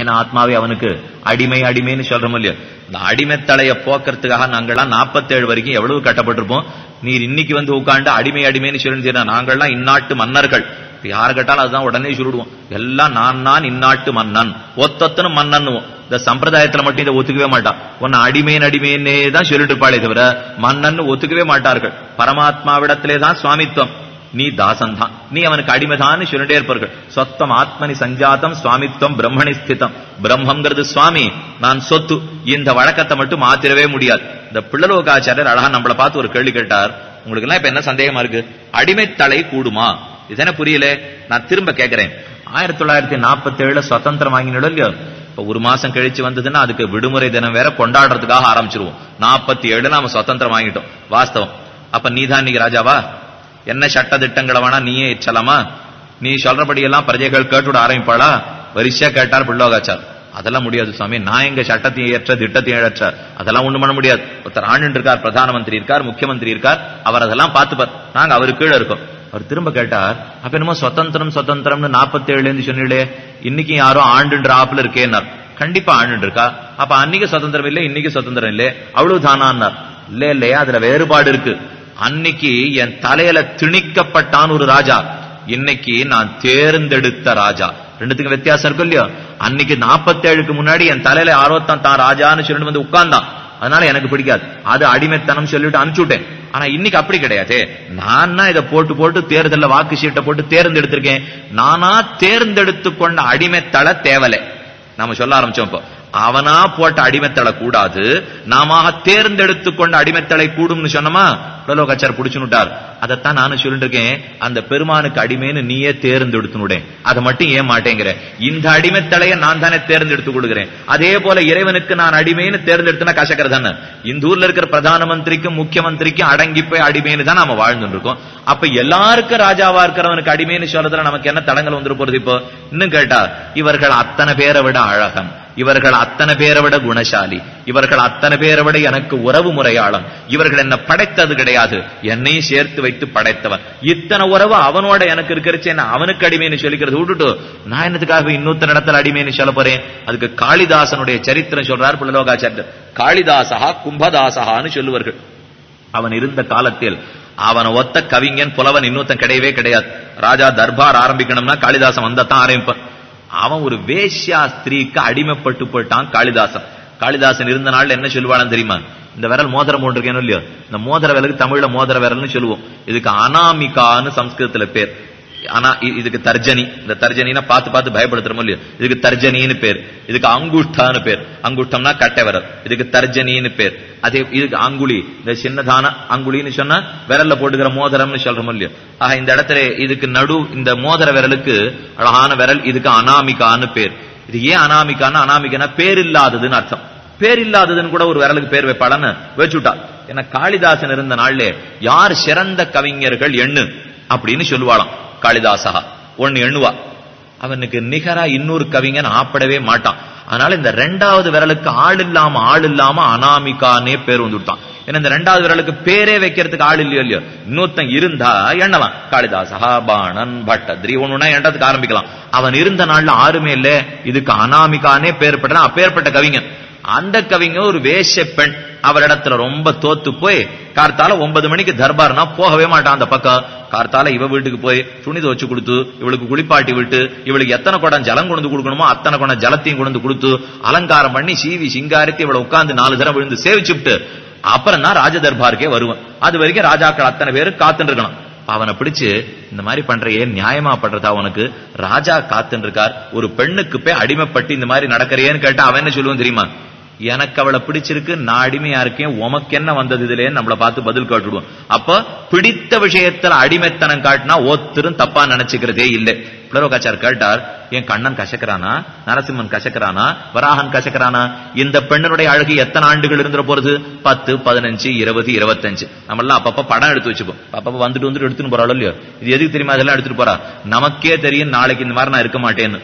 ஏன்னா ஆத்மாவே அவனுக்கு அடிமை அடிமைன்னு சொல்றோம் இல்லையோ இந்த அடிமைத்தலைய போக்குறதுக்காக நாங்கெல்லாம் 47 வரைக்கும் எவ்வளவு கட்டப்பட்டிருப்போம்? நீர் இன்னைக்கு வந்து உட்காந்து அடிமை அடிமைன்னு சொல்லி நாங்கள்லாம் இந்நாட்டு மன்னர்கள். இப்ப யார கேட்டாலும் அதுதான் உடனே சொல்லிடுவோம். எல்லாம் நான் நான் இந்நாட்டு மன்னன். ஒத்தொத்தனும் மன்னன்னுவோம். இந்த சம்பிரதாயத்துல மட்டும் இதை ஒத்துக்கவே மாட்டான் உன்னை அடிமையின் அடிமைன்னே தான் சொல்லிட்டு இருப்பாளே தவிர மன்னன் ஒத்துக்கவே மாட்டார்கள். பரமாத்மாவிடத்திலே தான் சுவாமித்துவம் நீ தாசன் தான் நீ அவனுக்கு அடிமைதான்னு சொல்லிட்டே இருப்பார்கள். சொத்தம் ஆத்மனி சஞ்சாதம் சுவாமித்வம் பிரம்மணி ஸ்திதம். பிரம்மங்கிறது சுவாமி நான் சொத்து. இந்த வழக்கத்தை மட்டும் மாத்திரவே முடியாது. இந்த பிள்ளலோகாச்சாரியர் அழகா நம்மளை பார்த்து ஒரு கேள்வி கேட்டார். உங்களுக்கு எல்லாம் இப்ப என்ன சந்தேகமா இருக்கு? அடிமைத்தலை கூடுமா? இதுதானே புரியல? நான் திரும்ப கேட்கிறேன். ஆயிரத்தி தொள்ளாயிரத்தி நாற்பத்தி ஏழுல சுதந்திரம் வாங்கினோம் இல்லையோ? இப்ப ஒரு மாசம் கழிச்சு வந்ததுன்னா அதுக்கு விடுமுறை தினம் வேற கொண்டாடுறதுக்காக ஆரம்பிச்சிருவோம். நாற்பத்தி ஏழு நாம சுதந்திரம் வாங்கிட்டோம். வாஸ்தவம். அப்ப நீதான் இன்னைக்கு ராஜாவா? என்ன சட்ட திட்டங்களை வேணா நீயே இச்சலாமா நீ சொல்றபடி எல்லாம் பிரஜைகள் கேட்டுவிட ஆரம்பிப்பாளா? வரிசையா கேட்டார் பிள்ளோகாச்சார் அதெல்லாம் முடியாது சுவாமி. நான் எங்க சட்டத்தையும் ஏற்ற திட்டத்தையும் ஏற்ற அதெல்லாம் ஒண்ணு பண்ண முடியாது. ஒருத்தர் ஆண்டு இருக்கார் பிரதான மந்திரி இருக்கார் முக்கியமந்திரி இருக்கார் அவர் அதெல்லாம் பார்த்துப்பார். நாங்க அவரு கீழே இருக்கோம். அவர் திரும்ப கேட்டார் அப்ப என்னமோ சுதந்திரம் சுதந்திரம்னு நாற்பத்தி ஏழுன்னு சொன்னீங்களே இன்னைக்கு யாரும் ஆண்டுன்ற ஆப்புல இருக்கேன்னார். கண்டிப்பா ஆண்டு இருக்கா. அப்ப அன்னைக்கு சுதந்திரம் இல்லை இன்னைக்கு சுதந்திரம் இல்லை. அவ்வளவு தானான்னார் இல்ல இல்லையா அதுல வேறுபாடு இருக்கு. அன்னைக்கு என் தலையில திணிக்கப்பட்டான் ஒரு ராஜா. இன்னைக்கு நான் தேர்ந்தெடுத்த ராஜா. ரெண்டுத்துக்கும் வித்தியாசம் இருக்கும் இல்லையோ? அன்னைக்கு 47க்கு முன்னாடி என் தலையில ஆர்வத்தான் தான் ராஜான்னு சொல்லிட்டு வந்து உட்கார்ந்தான். அதனால எனக்கு பிடிக்காது. அது அடிமைத்தனம் சொல்லிட்டு அனுப்பிச்சுட்டேன். ஆனா இன்னைக்கு அப்படி கிடையாது. நான் இதை போட்டு போட்டு தேர்தலில் வாக்கு சீட்டை போட்டு தேர்ந்தெடுத்திருக்கேன். நானா தேர்ந்தெடுத்து கொண்ட அடிமைத்தள தேவலை. நாம சொல்ல ஆரம்பிச்சோம் இப்போ. அவனா போட்ட அடிமைத்தலை கூடாது. நாம தேர்ந்தெடுத்து கொண்ட அடிமைத்தலை கூடும்னு சொன்னமா? பிரலோகாச்சார் புடிச்சுனுட்டார். அதைத்தான் நானும் சொல்லிட்டு இருக்கேன் அந்த பெருமானுக்கு அடிமைன்னு நீயே தேர்ந்தெடுத்துனுடேன். அதை மட்டும் ஏன் மாட்டேங்கிற? இந்த அடிமைத்தலைய நான் தானே தேர்ந்தெடுத்து கொடுக்குறேன் அதே போல இறைவனுக்கு நான் அடிமைன்னு தேர்ந்தெடுத்துனா கசக்கர் தானே? இந்த ஊர்ல இருக்கிற பிரதான மந்திரிக்கும் முக்கியமந்திரிக்கும் அடங்கி போய் அடிமைன்னு தான் நாம வாழ்ந்துட்டு இருக்கோம் அப்ப எல்லாருக்கும் ராஜாவா இருக்கிறவனுக்கு அடிமைன்னு சொல்றதுல நமக்கு என்ன தடங்கள் வந்துரு போறது இப்போ? இன்னும் கேட்டா இவர்கள் அத்தனை பேரை விட அழகன். இவர்கள் அத்தனை பேரை விட குணசாலி. இவர்கள் அத்தனை பேரை விட எனக்கு உறவு முறையாளம் இவர்கள் என்ன படைத்தது கிடையாது. என்னையும் சேர்த்து வைத்து படைத்தவன். இத்தனை உறவு அவனோட எனக்கு இருக்கிறச்சு என்ன அவனுக்கு அடிமைன்னு சொல்லிக்கிறது. விட்டுட்டு நான் என்னத்துக்காக இன்னொத்தன இடத்துல அடிமைன்னு சொல்ல போறேன்? அதுக்கு காளிதாசனுடைய சரித்திரம் சொல்றார் புலலோகாச்சாரியர். காளிதாசகா கும்பதாசகான்னு சொல்லுவார்கள். அவன் இருந்த காலத்தில் அவனை ஒத்த கவிஞன் புலவன் இன்னொருத்தன் கிடையவே கிடையாது. ராஜா தர்பார் ஆரம்பிக்கணும்னா காளிதாசன் வந்தத்தான் ஆரம்பிப்பான். அவன் ஒரு வேஷ்யா ஸ்திரீக்கு அடிமைப்பட்டு போயிட்டான் காளிதாசன். காளிதாசன் இருந்த நாள்ல என்ன சொல்லுவானு தெரியுமா? இந்த விரல் மோதிரம் போன்று இல்லையோ? இந்த மோதிர விரலுக்கு தமிழ்ல மோதிர விரல்னு சொல்லுவோம். இதுக்கு அனாமிகான்னு சம்ஸ்கிருதத்துல பேர். ஆனா இதுக்கு தர்ஜனி. இந்த தர்ஜனினா பார்த்து பார்த்து பயப்படுத்துறோமோ இல்லையோ? இதுக்கு தர்ஜனின்னு பேர். இதுக்கு அங்குஷ்டான்னு பேர். அங்குஷ்டம்னா கட்டை விரல் இதுக்கு தர்ஜனின்னு பேர். அதே இதுக்கு அங்குலி. இந்த சின்னதான அங்குலின்னு சொன்னா விரல்ல போட்டுக்கிற மோதிரம்னு சொல்றோமோ இல்லையோ? ஆக இந்த இடத்துல இதுக்கு நடு இந்த மோதிர விரலுக்கு அழகான விரல் இதுக்கு அனாமிகான்னு பேர். இது ஏன் அனாமிகான்னு அனாமிகனா பேர் இல்லாததுன்னு அர்த்தம். பேர் இல்லாததுன்னு கூட ஒரு விரலுக்கு பேர் வைப்பாளன்னு வச்சுட்டா. ஏன்னா காளிதாசன் இருந்த நாள்ல யார் சிறந்த கவிஞர்கள் எண்ணு? அப்படின்னு சொல்லுவாளாம். காளிதாசகா ஒன்னு எண்ணுவா. அவனுக்கு நிகரா இன்னொரு கவிஞன் ஆப்படவே மாட்டான். அதனால இந்த ரெண்டாவது விரலுக்கு ஆள் இல்லாம ஆள் இல்லாம அனாமிகானே பேர் வந்துட்டான். ஏன்னா இந்த ரெண்டாவது விரலுக்கு பேரே வைக்கிறதுக்கு ஆள் இல்லையோ இல்லையோ? இன்னொருத்தன் இருந்தா எண்ணலாம். காளிதாசா பாணன் பட்டத்ரி ஒண்ணுனா எண்ணத்துக்கு ஆரம்பிக்கலாம். அவன் இருந்த நாள்ல ஆறுமே இல்ல. இதுக்கு அனாமிகானே பேர் பெற்றான்? அப்பேற்பட்ட கவிஞன். அந்த கவிஞர் ஒரு வேஷ பெண் அவரிடத்துல ரொம்ப தோத்து போய் கார்த்தால ஒன்பது மணிக்கு தர்பார்னா போகவே மாட்டான் அந்த பக்கம். கார்த்தால இவ வீட்டுக்கு போய் துணி துவச்சு கொடுத்து இவளுக்கு குளிப்பாட்டி விட்டு இவளுக்கு எத்தனை குடம் ஜலம் கொண்டு கொடுக்கணுமோ அத்தனை குடம் ஜலத்தையும் கொண்டு கொடுத்து அலங்காரம் பண்ணி சீவி சிங்காரித்து இவளை உட்கார்ந்து நாலு தரம் விழுந்து சேவிச்சுட்டு அப்புறம் தான் ராஜ தர்பாருக்கே வருவான். அது வரைக்கும் ராஜாக்கள் அத்தனை பேரு காத்துட்டு இருக்கணும் அவனை பிடிச்சு இந்த மாதிரி பண்றையே நியாயமா பண்றதா உனக்கு? ராஜா காத்துன்னு இருக்கார் ஒரு பெண்ணுக்கு போய் அடிமைப்பட்டு இந்த மாதிரி நடக்கிறியேன்னு கேட்டா அவன் என்ன சொல்லுவான் தெரியுமா? எனக்கு அவளை பிடிச்சிருக்கு நான் அடிமையா இருக்கேன் உமக்கு என்ன வந்தது இதுல நம்மள பார்த்து பதில் காட்டுடுவோம் அப்ப பிடித்த விஷயத்துல அடிமைத்தனம் காட்டினா ஒத்தரும் தப்பா நினைச்சுக்கிறதே இல்லை. பிளரோகாச்சார் கேட்டார் என் கண்ணன் கசக்கிறானா? நரசிம்மன் கசக்கிறானா? வராகன் கசக்கிறானா? இந்த பெண்ணனுடைய அழகு எத்தனை ஆண்டுகள் இருந்துட போறது? பத்து பதினஞ்சு இருபது இருபத்தஞ்சு. நம்ம எல்லாம் அப்பப்ப படம் எடுத்து வச்சுப்போம். அப்பப்ப வந்துட்டு வந்துட்டு எடுத்துன்னு போறாளோ இல்லையோ? இது எதுக்கு தெரியுமா? அதெல்லாம் எடுத்துட்டு போறா? நமக்கே தெரியும் நாளைக்கு இந்த மாதிரி நான் இருக்க மாட்டேன்னு.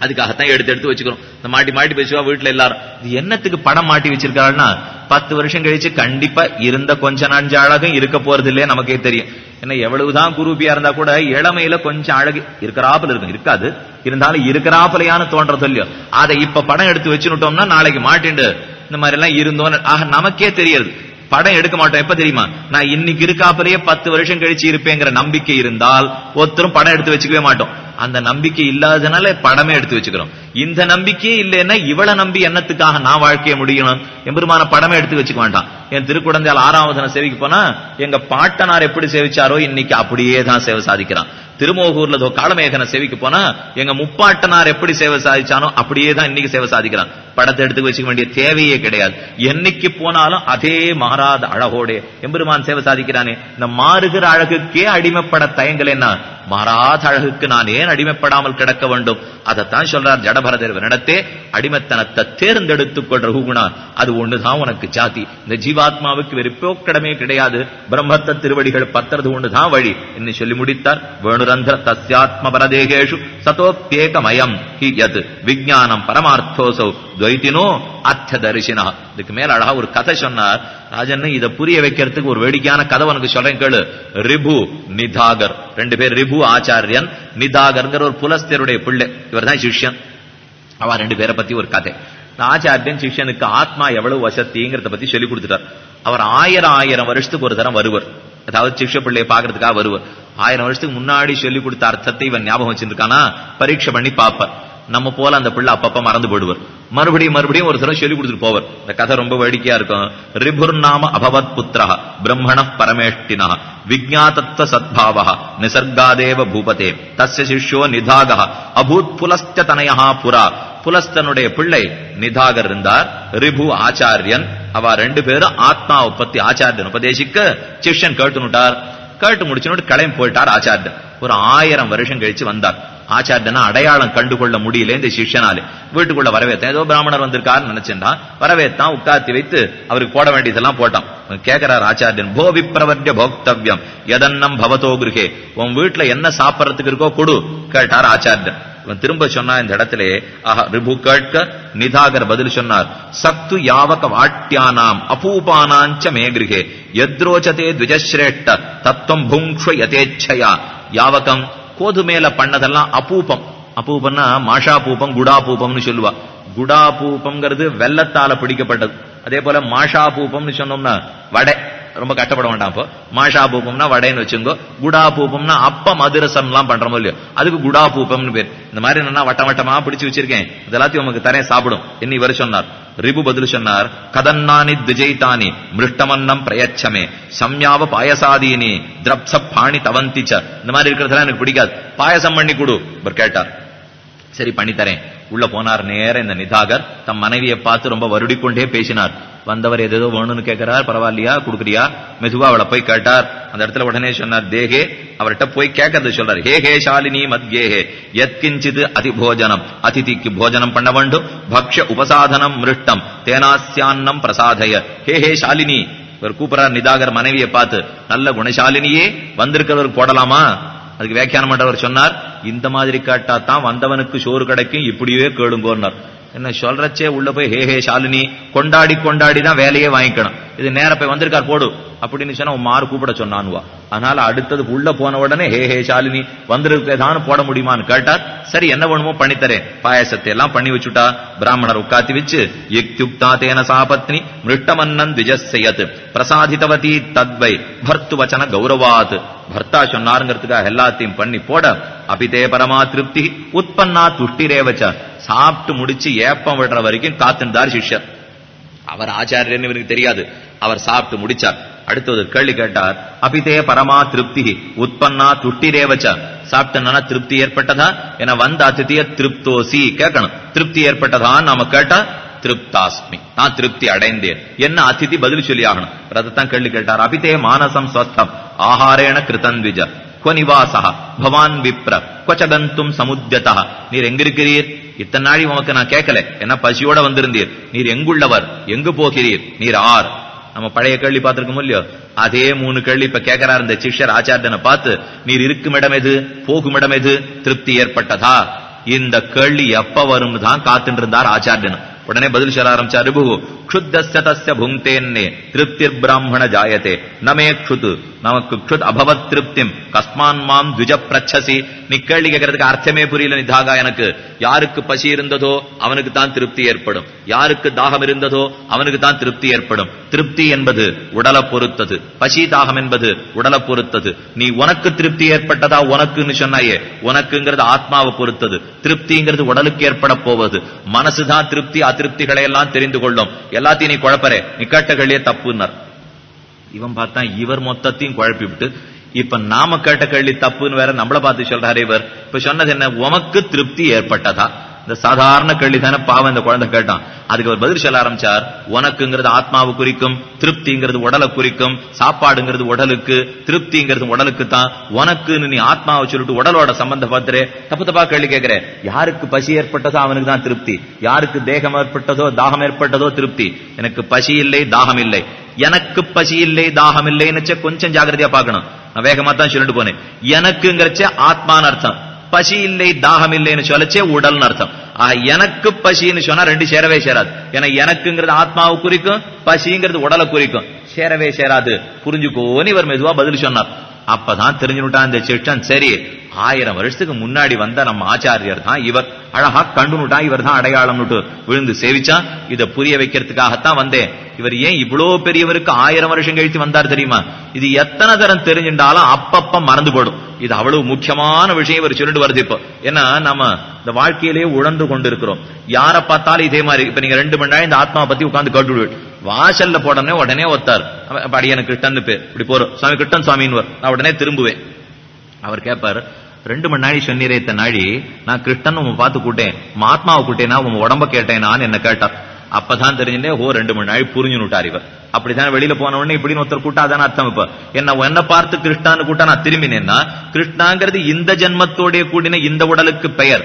அதுக்காகத்தான் எடுத்து எடுத்து வச்சுக்கிறோம். இந்த மாட்டி மாட்டி பேசுவா வீட்டுல எல்லாரும். இது என்னத்துக்கு படம் மாட்டி வச்சிருக்காருன்னா பத்து வருஷம் கழிச்சு கண்டிப்பா இருந்த கொஞ்ச நஞ்ச அழகும் இருக்க போறது இல்லையே நமக்கே தெரியும். ஏன்னா எவ்வளவுதான் குரூபியா இருந்தா கூட இளமையில கொஞ்சம் அழகு இருக்கிறாப்புல இருக்கும். இருக்காது. இருந்தாலும் இருக்கிறாப்புலையான தோன்றது இல்லையோ. அதை இப்ப படம் எடுத்து வச்சுட்டோம்னா நாளைக்கு மாட்டிண்டு இந்த மாதிரி எல்லாம் இருந்தோம் ஆக நமக்கே தெரியாது. படம் எடுக்க மாட்டோம். எப்ப தெரியுமா? நான் இன்னைக்கு இருக்காப்பலையே பத்து வருஷம் கழிச்சு இருப்பேங்கிற நம்பிக்கை இருந்தால் ஒருத்தரும் படம் எடுத்து வச்சுக்கவே மாட்டோம். அந்த நம்பிக்கை இல்லாதனால படமே எடுத்து வச்சுக்கிறோம். இந்த நம்பிக்கையே இல்லைன்னா இவளை நம்பி என்னத்துக்காக நான் வாழ்க்கைய முடியணும்? எம்பெருமான படமே எடுத்து வச்சுக்க வேண்டாம் என் திருக்குடந்தையால் ஆறாம் நான் சேவைக்கு போனா எங்க பாட்டனார் எப்படி சேவிச்சாரோ இன்னைக்கு அப்படியே தான் சேவை சாதிக்கிறான். திருமோகூர்ல காலமேகன காலமேகனை போனா எங்க முப்பாட்டனார் எப்படி சேவை சாதிச்சானோ அப்படியே தான் இன்னைக்கு சேவை சாதிக்கிறான் படத்தை எடுத்து வச்சுக்க வேண்டிய தேவையே கிடையாது. என்னைக்கு போனாலும் அதே மாறாத அழகோட எம்பெருமான் சேவை சாதிக்கிறானே இந்த மாறுகிற அழகுக்கே அடிமைப்பட தயங்கலைன்னா மாறாத அழகுக்கு நான் ஏன் அடிமைப்படாமல் கிடக்க வேண்டும்? அதைத்தான் சொல்றார் ஜடபரதேவனிடத்தே அடிமைத்தனத்தை தேர்ந்தெடுத்துக் கொள் ரகுகுணா அது ஒண்ணுதான் உனக்கு ஜாதி. இந்த ஜீவாத்மாவுக்கு வெறுப்போ போக்கிடமே கிடையாது. பிரம்மத்த திருவடிகள் பத்துறது ஒண்ணுதான் வழி என்று சொல்லி முடித்தார். வேணுரந்திர தஸ்யாத்ம பரதேகேஷு சதோப்பியேகமயம் ஹி யத் விஜயானம் பரமார்த்தோசௌ துவைத்தினோ அர்த்த தரிசினா இதுக்கு மேல அழகா ஒரு கதை சொன்னார். ராஜன் இதை புரிய வைக்கிறதுக்கு ஒரு வேடிக்கையான கதை உனக்கு சொல்றேன் கேளு. ரிபு நிதாகர். ரெண்டு பேர் ரிபு ஆச்சாரியன் நிதாகர்ங்கிற ஒரு புலஸ்தருடைய பிள்ளை. இவர் தான் சிஷ்யன். அவ ரெண்டு பேரை பத்தி ஒரு கதை. ஆச்சாரியன் சிஷ்யனுக்கு ஆத்மா எவ்வளவு வசத்திங்கிறத பத்தி சொல்லி கொடுத்துட்டார். அவர் ஆயிரம் ஆயிரம் வருஷத்துக்கு ஒரு தரம் வருவர். அதாவது சிஷ்ய பிள்ளையை பாக்குறதுக்காக வருவர். ஆயிரம் வருஷத்துக்கு முன்னாடி சொல்லி கொடுத்த அர்த்தத்தை இவன் ஞாபகம் வச்சிருக்கானா பரீட்சை பண்ணி பார்ப்பார் நம்ம போல அந்த பிள்ளை அப்பப்ப மறந்து போடுவார் மறுபடியும் மறுபடியும் ஒரு தடவை சொல்லி கொடுத்துட்டு போவார். இந்த கதை ரொம்ப வேடிக்கையா இருக்கும். ரிபுர் நாம அபவத் புத்திரா பிரம்மண பரமேஷ்டினா விஜாதத்வ சத்பாவா நிசர்காதேவ பூபதே தஸ்ய சிஷ்யோ நிதாக அபூத் புலஸ்த தனயா புரா. புலஸ்தனுடைய பிள்ளை நிதாகர் இருந்தார். ரிபு ஆச்சாரியன். அவ ரெண்டு பேரும் ஆத்மா உற்பத்தி ஆச்சாரியன் உபதேசிக்க சிஷ்யன் கேட்டுனுட்டார். கேட்டு முடிச்சுன்னு கிளம்பி போயிட்டார் ஆச்சாரியன் ஒரு ஆயிரம் வருஷம் கழிச்சு வந்தார். ஆச்சாரியனா அடையாளம் கண்டுகொள்ள முடியல இந்த சிஷ்யனாலே. வீட்டுக்குள்ள வரவேத்தான் ஏதோ பிராமணர் வந்திருக்காருன்னு நினைச்சிருந்தான் வரவேத்தான் உட்காத்தி வைத்து அவருக்கு போட வேண்டியதெல்லாம் போட்டான். கேட்கிறார் ஆச்சாரியன் போ விப்ரவர்ய போக்தவ்யம் எதன்னம் பவதோ கிருகே உன் வீட்டுல என்ன சாப்பிடறதுக்கு இருக்கோ கொடு கேட்டார் ஆச்சாரியன் இவன் திரும்ப சொன்னா இந்த இடத்துல ஆஹா ரிபு கேட்க நிதாகர் பதில் சொன்னார் சக்து யாவக வாட்டியானாம் அபூபானாஞ்ச மேகிருகே எத்ரோச்சதே த்விஜஸ்ரேஷ்ட தத்துவம் புங்க்ஷ யதேச்சயா. யாவகம் கோதுமேல பண்ணதெல்லாம் அபூபம். அபூபம்னா மாஷா பூபம் குடா பூபம்னு சொல்லுவா. குடா பூபம்ங்கிறது வெள்ளத்தால பிடிக்கப்பட்டது. அதே போல மாஷா பூபம்னு சொன்னோம்னா வடை. ரொம்ப கட்டப்பட வேண்டாம் அப்போ. மாஷா பூப்பம்னா வடைன்னு வச்சுங்கோ. குடா பூப்பம்னா அப்ப மதுரசம் எல்லாம் பண்றோமோ இல்லையோ. அதுக்கு குடா பூப்பம்னு பேர். இந்த மாதிரி என்னன்னா வட்ட வட்டமா பிடிச்சு வச்சிருக்கேன். இதெல்லாத்தையும் உங்களுக்கு உமக்கு தரேன் சாப்பிடும். என்ன இவர் சொன்னார். ரிபு பதில் சொன்னார். கதன்னானி திஜயித்தானி மிருஷ்டமன்னம் பிரயச்சமே. சம்யாவ பாயசாதீனி திரப்ச பாணி தவந்திச்ச இந்த மாதிரி இருக்கிறதெல்லாம் எனக்கு பிடிக்காது. பாயசம் பண்ணி கொடு இவர் கேட்டார். சரி பண்ணி தரேன். உள்ள போனார் நேர இந்த நிதாகர். தம் மனைவியை பார்த்து ரொம்ப வருடிக்கொண்டே பேசினார். வந்தவர் ஏதேதோ வேணும்னு கேட்கிறார் பரவாயில்லையா கொடுக்குறியா? மெதுவா அவளை போய் கேட்டார். அந்த இடத்துல உடனே சொன்னார் தேகே அவர்கிட்ட போய் கேட்கறது சொல்றாரு. ஹே ஹே ஷாலினி மத்யேஹே எத்கிஞ்சித் அதிபோஜனம் அதிதிக்கு போஜனம் பண்ண வேண்டும். பக்ஷ உபசாதனம் மிருஷ்டம் தேனாசியான்னம் பிரசாதய. ஹே ஹே ஷாலினி. இவர் கூப்பிடுறார் நிதாகர் மனைவியை பார்த்து நல்ல குணசாலினியே வந்திருக்கிறவருக்கு போடலாமா? அதுக்கு வியாக்கியானம் பண்றவர் சொன்னார் இந்த மாதிரி கேட்டா தான் வந்தவனுக்கு சோறு கிடைக்கும் இப்படியே கேளுங்கோன்னார். என்ன சொல்றச்சே உள்ள போய் ஹே ஹே ஷாலினி கொண்டாடி கொண்டாடி தான் வேலையே வாங்கிக்கணும். இது நேர போய் வந்திருக்கார் போடு. அப்படின்னு சொன்னா உன் மாறு கூப்பிட சொன்னான்வா அதனால அடுத்தது உள்ள போன உடனே ஹே ஹே ஷாலினி வந்திருக்கேதான் போட முடியுமான்னு கேட்டார் சரி என்ன வேணுமோ பண்ணித்தரேன். பாயசத்தை எல்லாம் பண்ணி வச்சுட்டா பிராமணர் உட்காத்தி வச்சு யுக்தியுக்தா தேன சாபத்னி மிருஷ்டமன்னன் விஜஸ்யத் பிரசாதித்தவதி தத்வை பர்த்து வச்சன கௌரவாத். பர்த்தா சொன்னாருங்கிறதுக்காக எல்லாத்தையும் பண்ணி போட அபிதே பரமா திருப்தி உற்பன்னா துஷ்டிரேவச்ச. சாப்பிட்டு முடிச்சு ஏப்பம் விடுற வரைக்கும் காத்திருந்தார் சிஷ்யர். அவர் ஆச்சாரியன்னு இவருக்கு தெரியாது. அவர் சாப்பிட்டு முடிச்சார். அடுத்தது கேள்வி கேட்டார் அபிதே பரமா திருப்தி உற்பன்னா துட்டிரேவச்ச சாப்பிட்டனா திருப்தி ஏற்பட்டதா? என வந்த அதித்திய திருப்தோசி கேட்கணும். திருப்தி ஏற்பட்டதா? நாம கேட்டா திருப்தாஸ்மி நான் திருப்தி அடைந்தேன். என்ன அதிதி பதில் சொல்லி ஆகணும் ரதத்தான் கேள்வி கேட்டார் அபிதே மானசம் ஸ்வஸ்தம் ஆஹாரேண கிருதன்விஜ கொனிவாசா பவான் விப்ர கொச்சகந்தும் சமுத்தியதா நீர் எங்கிருக்கிறீர்? இத்தனை நாளை உமக்கு நான் கேட்கல. என்ன பசியோட வந்திருந்தீர். நீர் எங்குள்ளவர்? எங்கு போகிறீர்? நீர் ஆர்? நம்ம பழைய கேள்வி பார்த்திருக்கோம் இல்லையோ? அதே மூணு கேள்வி இப்ப கேட்கிறார் இந்த சிஷ்யர் ஆச்சாரியனை பார்த்து நீர் இருக்கும் இடம் எது? போகும் இடம் எது? திருப்தி ஏற்பட்டதா? இந்த கேள்வி எப்ப வரும் தான் காத்துட்டு இருந்தார் ஆச்சாரியன். உடனே பதில் சொல்ல ஆரம்பிச்சா ரிபு க்ஷுத்தஸ்ய புங்தேன்னே திருப்திர் பிராமண ஜாயத்தே நமே க்ஷுத்து நமக்கு க்ஷுத் அபவத் திருப்திம் கஸ்மான் மாம் துஜ பிரச்சசி நீ கேள்வி கேட்கறதுக்கு அர்த்தமே புரியல நிதாக எனக்கு யாருக்கு பசி இருந்ததோ அவனுக்கு தான் திருப்தி ஏற்படும் யாருக்கு தாகம் இருந்ததோ அவனுக்கு தான் திருப்தி ஏற்படும் திருப்தி என்பது உடலை பொறுத்தது பசி தாகம் என்பது உடலை பொறுத்தது நீ உனக்கு திருப்தி ஏற்பட்டதா உனக்குன்னு சொன்னாயே உனக்குங்கிறது ஆத்மாவை பொறுத்தது திருப்திங்கிறது உடலுக்கு ஏற்பட போவது மனசுதான் திருப்தி திருப்திகளை எல்லாம் தெரிந்து கொள்ளும். எல்லாத்தையும் நீ குழப்பறே. நீ கேட்ட கேள்வியே தப்புன்னார். இவன் பார்த்தா இவர் மொத்தத்தையும் குழப்பி விட்டு இப்ப நாம கேட்ட கேள்வி தப்புன்னு வேற நம்மள பார்த்து சொல்றாரு இவர். இப்ப சொன்னது என்ன? உமக்கு திருப்தி ஏற்பட்டதா? இந்த சாதாரண கேள்வி தானே பாவம் இந்த குழந்தை கேட்டான். அதுக்கு அவர் பதில் சொல்ல ஆரம்பிச்சார். உனக்குங்கிறது ஆத்மாவை குறிக்கும் திருப்திங்கிறது உடலை குறிக்கும் சாப்பாடுங்கிறது உடலுக்கு திருப்திங்கிறது உடலுக்கு தான். உனக்குன்னு நீ ஆத்மாவை சொல்லிட்டு உடலோட சம்பந்தப்பத்திரே தப்பு தப்பா கேள்வி கேட்கிற. யாருக்கு பசி ஏற்பட்டதோ அவனுக்கு தான் திருப்தி. யாருக்கு தேகம் ஏற்பட்டதோ தாகம் ஏற்பட்டதோ திருப்தி. எனக்கு பசி இல்லை தாகம் இல்லை. எனக்கு பசி இல்லை தாகம் இல்லைன்னு கொஞ்சம் ஜாகிரதையா பார்க்கணும். நான் வேகமா தான் சொல்லிட்டு போனேன். எனக்குங்கிறச்ச ஆத்மான அர்த்தம். பசி இல்லை தாகம் இல்லைன்னு சொல்லச்சே உடல்னு அர்த்தம். ஆக எனக்கு பசின்னு சொன்னா ரெண்டு சேரவே சேராது. ஏன்னா எனக்குங்கிறது ஆத்மாவை குறிக்கும் பசிங்கிறது உடலை குறிக்கும். சேரவே சேராது. புரிஞ்சுக்கோன்னு இவர் மெதுவா பதில் சொன்னார். அப்பதான் தெரிஞ்சுட்டான் இந்த சிஷ்டன். சரி ஆயிரம் வருஷத்துக்கு முன்னாடி வந்த நம்ம ஆச்சாரியர் தான் இவர். அழகா கண்டுனுட்டான் இவர் தான் அடையாளம்னுட்டு விழுந்து சேவிச்சா இதை புரிய வைக்கிறதுக்காகத்தான் வந்தேன். இவர் ஏன் இவ்வளவு பெரியவருக்கு ஆயிரம் வருஷம் கழித்து வந்தார் தெரியுமா? இது எத்தனை தரம் தெரிஞ்சுட்டாலும் அப்பப்ப மறந்து போடும். இது அவ்வளவு முக்கியமான விஷயம் இவர் சொல்லிட்டு வருது இப்போ. ஏன்னா நம்ம இந்த வாழ்க்கையிலேயே உழந்து கொண்டு இருக்கிறோம் யாரை பார்த்தாலும் இதே மாதிரி. இப்ப நீங்க ரெண்டு மணி நேரம் இந்த ஆத்மாவை பத்தி உட்கார்ந்து கட்டு வாசல்ல போடனே உடனே ஒத்தார் அடியனு கிருஷ்ணன் பேர். இப்படி போறோம் சுவாமி கிருஷ்ணன் சுவாமின்னு நான் உடனே திரும்புவேன். அவர் கேட்பார் ரெண்டு மணி நாளி சொன்னீரே இத்தனை நாளி நான் கிருஷ்ணன் உன் பார்த்து கூட்டேன். மகாத்மாவை கூட்டேனா உன் உடம்ப கேட்டேனான்னு என்ன கேட்டார் அப்பதான் தெரிஞ்சுட்டே ஓ ரெண்டு மணி நாள் புரிஞ்சுனுட்டார் இவர். அப்படித்தான் வெளியில போன உடனே இப்படின்னு ஒருத்தர் கூட்டா அதான் அர்த்தம் இப்ப. என்ன என்ன பார்த்து கிருஷ்ணான்னு கூட்டா நான் திரும்பினேன்னா கிருஷ்ணாங்கிறது இந்த ஜென்மத்தோடைய கூடின இந்த உடலுக்கு பெயர்.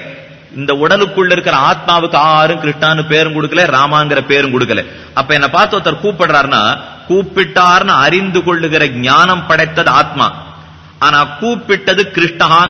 இந்த உடலுக்குள்ள இருக்கிற ஆத்மாவுக்கு ஆறும் கிருஷ்ணான்னு பேரும் கொடுக்கல ராமாங்கிற பேரும் கொடுக்கல. அப்ப என்ன பார்த்து ஒருத்தர் கூப்பிடுறாருன்னா கூப்பிட்டார்னு அறிந்து கொள்ளுகிற ஞானம் படைத்தது ஆத்மா. ஆனா கூப்பிட்டது கிருஷ்ணஹா